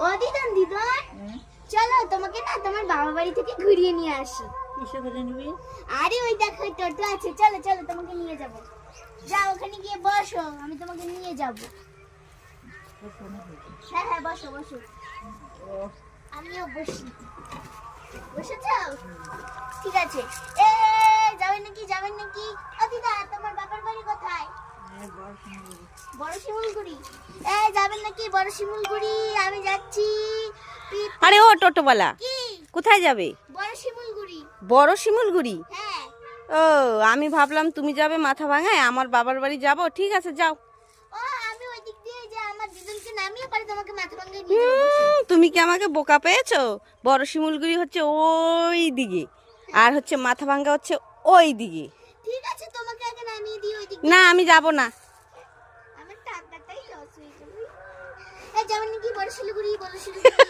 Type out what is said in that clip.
ও দিদন দিদন চলো তোমাকে না তোমার বাবা বাড়ি থেকে ঘুরিয়ে নিয়ে আসি। কিসে করে নিবি? আরে ওই দেখো ওই টোটো আছে। চলো চলো তোমাকে নিয়ে যাব। যাও ওখানে গিয়ে বসো। আমি তোমাকে নিয়ে যাব। হ্যাঁ হ্যাঁ বসো বসো। আমিও বসি। বসেছ? ঠিক আছে। এ যাবেন নাকি যাবেন নাকি ও দিদা তোমার বাবার বাড়ি কোথায় বড় শিমুলগুড়ি এ যাবেন নাকি বড় শিমুলগুড়ি আমি যাচ্ছি। আরে ও টোটোওয়ালা। কোথায় যাবে? বড় শিমুলগুড়ি বড় শিমুলগুড়ি হ্যাঁ। ও আমি ভাবলাম তুমি যাবে মাথা ভাঙায় আমার বাবার বাড়ি যাব। ঠিক আছে যাও। তুমি কি আমাকে বোকা পেয়েছ? বড় শিমুলগুড়ি হচ্ছে ওই দিকে আর হচ্ছে মাথা ভাঙ্গা হচ্ছে ওই দিকে। ঠিক আছে তোমাকে আগে নামিয়ে দিই ওই দিক না আমি যাব না আমার টাকাটাই লস হয়ে যাবে এই যাবেন নাকি বড় শিলিগুড়ি বড় শিলিগুড়ি।